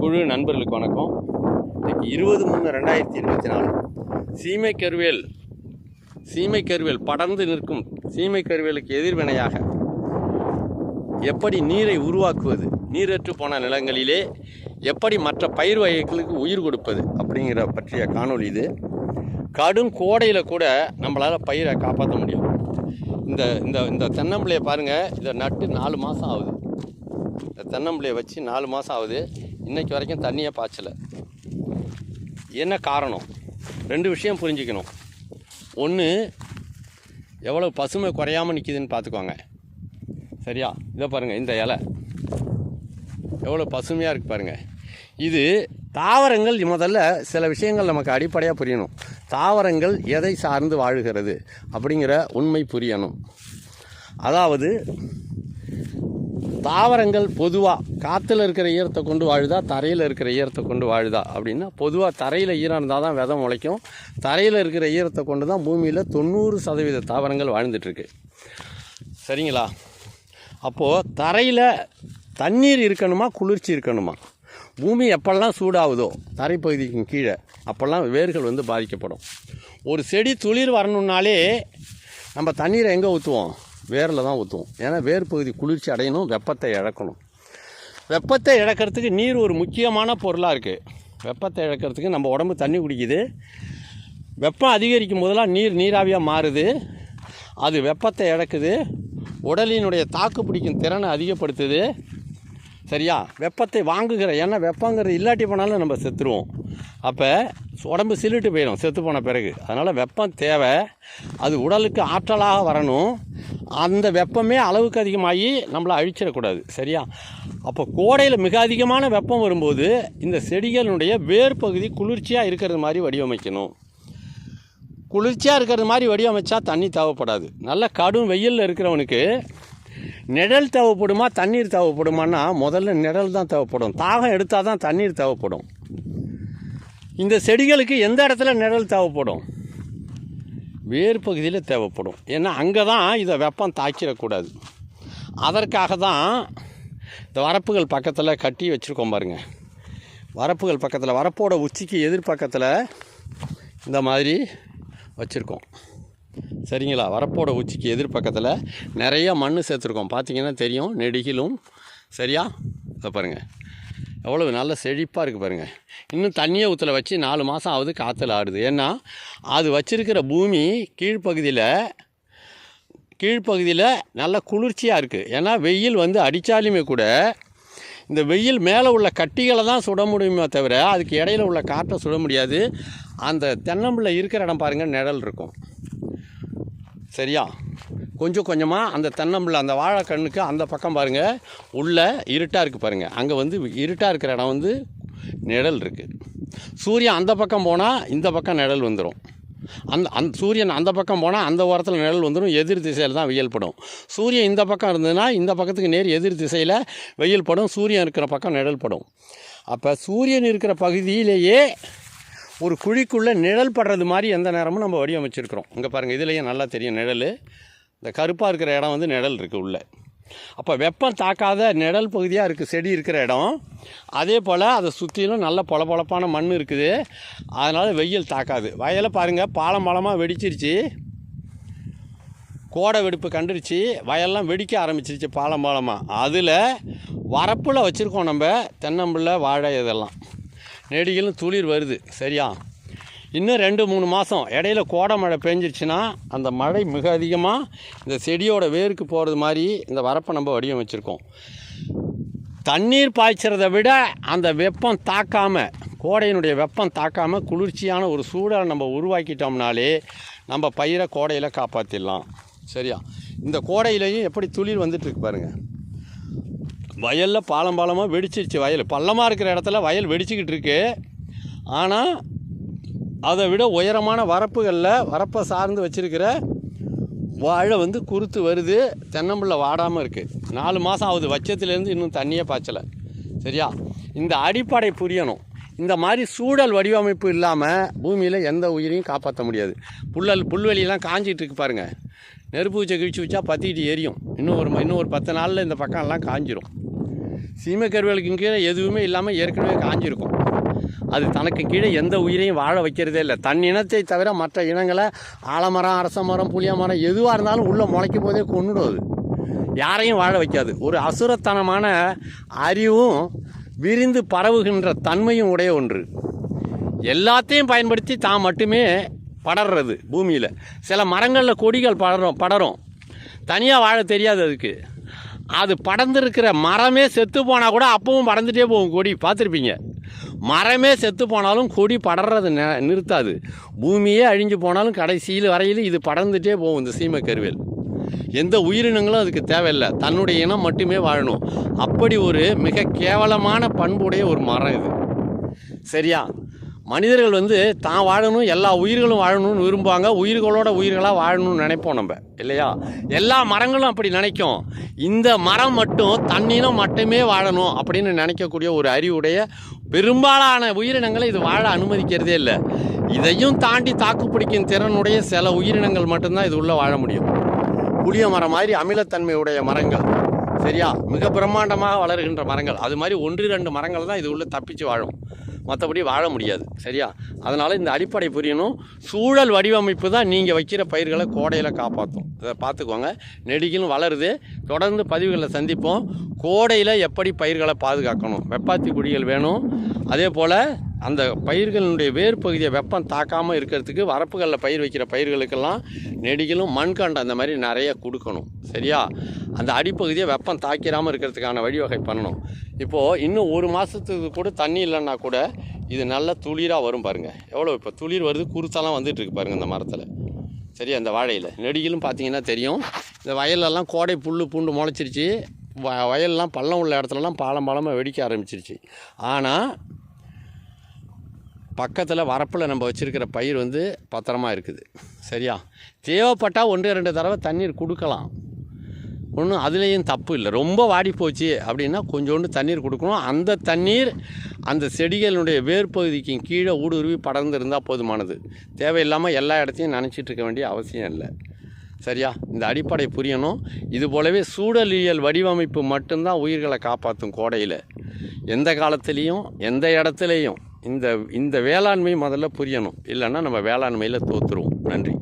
குழு நண்பர்களுக்கு வணக்கம். இருபது மூணு ரெண்டாயிரத்தி இருபத்தி நாலு. சீமை கருவேல் சீமை கருவேல் படர்ந்து நிற்கும் சீமை கருவேலுக்கு எதிர்வினையாக எப்படி நீரை உருவாக்குவது நீரற்று போன நிலங்களிலே எப்படி மற்ற பயிர் வகைகளுக்கு உயிர் கொடுப்பது அப்படிங்கிற பற்றிய காணொளி இது. கடும் கோடையில் கூட நம்மளால் பயிரை காப்பாற்ற முடியும். இந்த இந்த இந்த தென்னம்பிள்ளையை பாருங்கள் இதை நட்டு நாலு மாதம் ஆகுது. இந்த தென்னம்பிள்ளையை வச்சு நாலு மாதம் ஆகுது. இன்றைக்கு வரைக்கும் தண்ணியே பாய்ச்சலை. என்ன காரணம்? ரெண்டு விஷயம் புரிஞ்சுக்கணும். ஒன்று எவ்வளோ பசுமை குறையாமல் நிற்கிதுன்னு பார்த்துக்கோங்க சரியா? இதை பாருங்கள் இந்த இலை. எவ்வளோ பசுமையாக இருக்குது பாருங்கள் இது தாவரங்கள் முதல்ல சில விஷயங்கள் நமக்கு அடிப்படையாக புரியணும். தாவரங்கள் எதை சார்ந்து வாழுகிறது அப்படிங்கிற உண்மை புரியணும். அதாவது தாவரங்கள் பொதுவாக காற்றுல இருக்கிற ஈரத்தை கொண்டு வாழுதா தரையில் இருக்கிற ஈரத்தை கொண்டு வாழுதா அப்படின்னா பொதுவாக தரையில் ஈரம் இருந்தால் தான் விதம் முளைக்கும். தரையில் இருக்கிற ஈரத்தை கொண்டு தான் பூமியில் தொண்ணூறு சதவீத தாவரங்கள் வாழ்ந்துட்டுருக்கு. சரிங்களா? அப்போது தரையில் தண்ணீர் இருக்கணுமா குளிர்ச்சி இருக்கணுமா? பூமி எப்பெல்லாம் சூடாகுதோ தரைப்பகுதிக்கு கீழே அப்போல்லாம் வேர்கள் வந்து பாதிக்கப்படும். ஒரு செடி துளிர் வரணுன்னாலே நம்ம தண்ணீரை எங்கே ஊற்றுவோம் வேரில் தான் ஊற்றுவோம் ஏன்னா வேர் பகுதி குளிர்ச்சி அடையணும் வெப்பத்தை இழக்கணும். வெப்பத்தை இழக்கிறதுக்கு நீர் ஒரு முக்கியமான பொருளாக இருக்குது வெப்பத்தை இழக்கிறதுக்கு நம்ம உடம்பு தண்ணி குடிக்குது. வெப்பம் அதிகரிக்கும் போதெல்லாம் நீர் நீராவியாக மாறுது. அது வெப்பத்தை இழக்குது. உடலினுடைய தாக்கு பிடிக்கும் திறனை அதிகப்படுத்துது. சரியா? வெப்பத்தை வாங்குகிற ஏன்னா வெப்பங்கிறது இல்லாட்டி போனாலும் நம்ம செத்துருவோம். அப்போ உடம்பு சில்லிட்டு போயிடும் செத்து போன பிறகு. அதனால் வெப்பம் தேவை. அது உடலுக்கு ஆற்றலாக வரணும். அந்த வெப்பமே அளவுக்கு அதிகமாகி நம்மளை அழிச்சிடக்கூடாது சரியா? அப்போ கோடையில் மிக அதிகமான வெப்பம் வரும்போது இந்த செடிகளுடைய வேர் பகுதி குளிர்ச்சியாக இருக்கிறது மாதிரி வடிவமைக்கணும். குளிர்ச்சியாக இருக்கிறது மாதிரி வடிவமைச்சா தண்ணி தேவைப்படாது. நல்ல கடும் வெயிலில் இருக்கிறவனுக்கு நிழல் தேவைப்படுமா தண்ணீர் தேவைப்படுமான்னா முதல்ல நிழல் தான் தேவைப்படும். தாகம் எடுத்தால் தான் தண்ணீர் தேவைப்படும். இந்த செடிகளுக்கு எந்த இடத்துல நிழல் தேவைப்படும்? வேர் பகுதியில் தேவைப்படும். ஏன்னா அங்கே தான் இதை வெப்பம் தாக்கிடக்கூடாது. அதற்காக தான் இந்த வரப்புகள் பக்கத்தில் கட்டி வச்சுருக்கோம் பாருங்கள் வரப்புகள் பக்கத்தில் வரப்போட உச்சிக்கு எதிர்பக்கத்தில் இந்த மாதிரி வச்சுருக்கோம். சரிங்களா? வரப்போட உச்சிக்கு எதிர்பக்கத்தில் நிறைய மண் சேர்த்துருக்கோம். பார்த்தீங்கன்னா தெரியும் நெடுகிலும். சரியா? இதை பாருங்கள் எவ்வளவு நல்ல செழிப்பாக இருக்குது பாருங்கள் இன்னும் தண்ணியை ஊற்றல வச்சு நாலு மாதம் ஆகுது காற்றுல ஆடுது ஏன்னா அது வச்சுருக்கிற பூமி கீழ்ப்பகுதியில் கீழ்ப்பகுதியில் நல்ல குளிர்ச்சியாக இருக்குது ஏன்னா வெயில் வந்து அடித்தாலுமே கூட இந்த வெயில் மேலே உள்ள கட்டிகளை தான் சுட முடியுமே தவிர அதுக்கு இடையில உள்ள காற்றை சுட முடியாது. அந்த தென்னம்பிள்ளை இருக்கிற இடம் பாருங்கள் நிழல் இருக்கும். சரியா? கொஞ்சம் கொஞ்சமாக அந்த தென்னம்பிள்ளை அந்த வாழைக்கண்ணுக்கு அந்த பக்கம் பாருங்கள் உள்ளே இருட்டாக இருக்குது பாருங்கள் அங்கே வந்து இருட்டாக இருக்கிற இடம் வந்து நிழல் இருக்குது சூரியன் அந்த பக்கம் போனால் இந்த பக்கம் நிழல் வந்துடும் அந்த அந்த சூரியன் அந்த பக்கம் போனால் அந்த ஓரத்தில் நிழல் வந்துடும் எதிர் திசையில் தான் வெயில் படும். சூரியன் இந்த பக்கம் இருந்ததுன்னா இந்த பக்கத்துக்கு நேர் எதிர் திசையில் வெயில் படும் சூரியன் இருக்கிற பக்கம் நிழல் படும். அப்போ சூரியன் இருக்கிற பகுதியிலேயே ஒரு குழிக்குள்ளே நிழல் படுறது மாதிரி எந்த நேரமும் நம்ம வடிவமைச்சிருக்கிறோம். இங்கே பாருங்கள் இதுலேயே நல்லா தெரியும் நிழல். இந்த கருப்பாக இருக்கிற இடம் வந்து நிழல் இருக்குது உள்ளே. அப்போ வெப்பம் தாக்காத நிழல் பகுதியாக இருக்குது செடி இருக்கிற இடம். அதே போல் அதை சுற்றிலும் நல்ல பொழப்பொழப்பான மண் இருக்குது. அதனால் வெயில் தாக்காது. வயலை பாருங்கள் பாலம் பாலமாக வெடிச்சிருச்சு. கோடை வெடிப்பு கண்டுருச்சு. வயல்லாம் வெடிக்க ஆரம்பிச்சிருச்சு பாலம் பாலமாக அதில் வரப்பில் வச்சுருக்கோம் நம்ம தென்னம்பிள்ளை வாழை இதெல்லாம். நெடிகளும் துளிர் வருது. சரியா? இன்னும் ரெண்டு மூணு மாதம் இடையில கோடை மழை பெஞ்சிருச்சுன்னா அந்த மழை மிக அதிகமாக இந்த செடியோட வேருக்கு போகிறது மாதிரி இந்த வரப்பை நம்ம வடிவமைச்சிருக்கோம். தண்ணீர் பாய்ச்சறதை விட அந்த வெப்பம் தாக்காமல் கோடையினுடைய வெப்பம் தாக்காமல் குளிர்ச்சியான ஒரு சூழலை நம்ம உருவாக்கிட்டோம்னாலே நம்ம பயிரை கோடையில் காப்பாற்றிடலாம் சரியா? இந்த கோடையிலையும் எப்படி துளிர் வந்துட்டுருக்கு பாருங்கள் வயலில் பாலம் பாலமாக வெடிச்சிருச்சு வயல். பள்ளமாக இருக்கிற இடத்துல வயல் வெடிச்சுக்கிட்டு இருக்கு. ஆனால் அதை விட உயரமான வரப்புகளில் வரப்பை சார்ந்து வச்சுருக்கிற வாழை வந்து குருத்து வருது தென்னம்பிள்ளை வாடாமல் இருக்குது நாலு மாதம் ஆகுது வச்சத்துலேருந்து இன்னும் தண்ணியே பாய்ச்சலை. சரியா? இந்த அடிப்படை புரியணும். இந்த மாதிரி சூழல் வடிவமைப்பு இல்லாமல் பூமியில் எந்த உயிரையும் காப்பாற்ற முடியாது. புல்லல் புல்வெளியெல்லாம் காஞ்சிட்டு இருக்கு பாருங்கள் நெருப்பு வச்ச கிழிச்சு வச்சா பற்றிக்கிட்டு எரியும். இன்னும் ஒரு இன்னும் ஒரு பத்து நாளில் இந்த பக்கம் எல்லாம் காஞ்சிரும். சீமக்கருவேலுக்கு கீழே எதுவுமே இல்லாமல் ஏற்கனவே காஞ்சிருக்கும். அது தனக்கு கீழே எந்த உயிரையும் வாழ வைக்கிறதே இல்லை. தன் இனத்தை தவிர மற்ற இனங்களை ஆலமரம் அரச மரம் புளிய மரம் எதுவாக இருந்தாலும் உள்ளே முளைக்கும் போதே கொண்டுடும் அது. யாரையும் வாழ வைக்காது. ஒரு அசுரத்தனமான அறிவும் விரிந்து பரவுகின்ற தன்மையும் உடைய ஒன்று. எல்லாத்தையும் பயன்படுத்தி தான் மட்டுமே படர்றது பூமியில். சில மரங்களில் கொடிகள் படரும் படரும். தனியாக வாழ தெரியாது அதுக்கு. அது படர்ந்துருக்கிற மரமே செத்து போனால் கூட அப்பவும் படர்ந்துட்டே போகும் கொடி. பார்த்துருப்பீங்க? மரமே செத்து போனாலும் கொடி படர்றது நெ நிறுத்தாது. பூமியே அழிஞ்சு போனாலும் கடைசியில் வரையிலும் இது படர்ந்துட்டே போகும் இந்த சீமை கருவேல். எந்த உயிரினங்களும் அதுக்கு தேவையில்லை. தன்னுடைய இனம் மட்டுமே வாழணும். அப்படி ஒரு மிக கேவலமான பண்புடைய ஒரு மரம் இது. சரியா? மனிதர்கள் வந்து தான் வாழணும் எல்லா உயிர்களும் வாழணும்னு விரும்புவாங்க. உயிர்களோட உயிர்களாக வாழணும்னு நினைப்போம் நம்ம. இல்லையா? எல்லா மரங்களும் அப்படி நினைக்கும். இந்த மரம் மட்டும் தன்னினம் மட்டுமே வாழணும் அப்படின்னு நினைக்கக்கூடிய ஒரு அறிவுடைய பெரும்பாலான உயிரினங்களை இது வாழ அனுமதிக்கிறதே இல்லை. இதையும் தாண்டி தாக்குப்பிடிக்கும் திறனுடைய சில உயிரினங்கள் மட்டும்தான் இது உள்ள வாழ முடியும். புளிய மரம் மாதிரி அமிலத்தன்மையுடைய மரங்கள். சரியா? மிக பிரம்மாண்டமாக வளர்கின்ற மரங்கள். அது மாதிரி ஒன்று ரெண்டு மரங்கள் தான் இது உள்ள தப்பிச்சு வாழும். மற்றபடி வாழ முடியாது சரியா? அதனால் இந்த அடிப்படை புரியணும். சூழல் வடிவமைப்பு தான் நீங்கள் வைக்கிற பயிர்களை கோடையில் காப்பாற்றும் இதை பார்த்துக்கோங்க நெடிகளும் வளருது. தொடர்ந்து பதிவுகளை சந்திப்போம். கோடையில் எப்படி பயிர்களை பாதுகாக்கணும்? வெப்பாத்தி குடிகள் வேணும். அதே போல் அந்த பயிர்களினுடைய வேர் பகுதியை வெப்பம் தாக்காமல் இருக்கிறதுக்கு வரப்புகளில் பயிர் வைக்கிற பயிர்களுக்கெல்லாம் நெடிகளும் மண்கண்டு அந்த மாதிரி நிறைய கொடுக்கணும். சரியா? அந்த அடிப்பகுதியை வெப்பம் தாக்கிராமல் இருக்கிறதுக்கான வழிவகை பண்ணணும். இப்போது இன்னும் ஒரு மாதத்துக்கு கூட தண்ணி இல்லைன்னா கூட இது நல்ல துளிராக வரும் பாருங்கள் எவ்வளோ இப்போ துளிர் வருது குருத்தாலாம் வந்துட்டு இருக்கு பாருங்கள் இந்த மரத்தில். சரியா? இந்த வாழையில். நெடிகளும் பார்த்தீங்கன்னா தெரியும். இந்த வயல்லலாம் கோடை புல் பூண்டு முளைச்சிருச்சு. வ வயல்லாம் பள்ளம் உள்ள இடத்துலலாம் பாலம் பாலமாக வெடிக்க ஆரம்பிச்சிருச்சு. ஆனால் பக்கத்தில் வரப்பில் நம்ம வச்சுருக்கிற பயிர் வந்து பத்திரமா இருக்குது. சரியா? தேவைப்பட்டால் ஒன்று ரெண்டு தடவை தண்ணீர் கொடுக்கலாம். ஒன்றும் அதுலேயும் தப்பு இல்லை. ரொம்ப வாடி போச்சு அப்படின்னா கொஞ்சோண்டு தண்ணீர் கொடுக்கணும். அந்த தண்ணீர் அந்த செடிகளுடைய வேர் பகுதிக்கு கீழே ஊடுருவி படர்ந்து இருந்தால் போதுமானது. தேவையில்லாமல் எல்லா இடத்தையும் நினச்சிட்டு இருக்க வேண்டிய அவசியம் இல்லை. சரியா? இந்த அடிப்படை புரியணும். இது போலவே சூழலியல் வடிவமைப்பு மட்டும்தான் உயிர்களை காப்பாற்றும் கோடையில். எந்த காலத்துலேயும் எந்த இடத்துலையும் இந்த இந்த வேளாண்மை முதல்ல புரியணும். இல்லைன்னா நம்ம வேளாண்மையில் தோற்றுருவோம் நன்றி.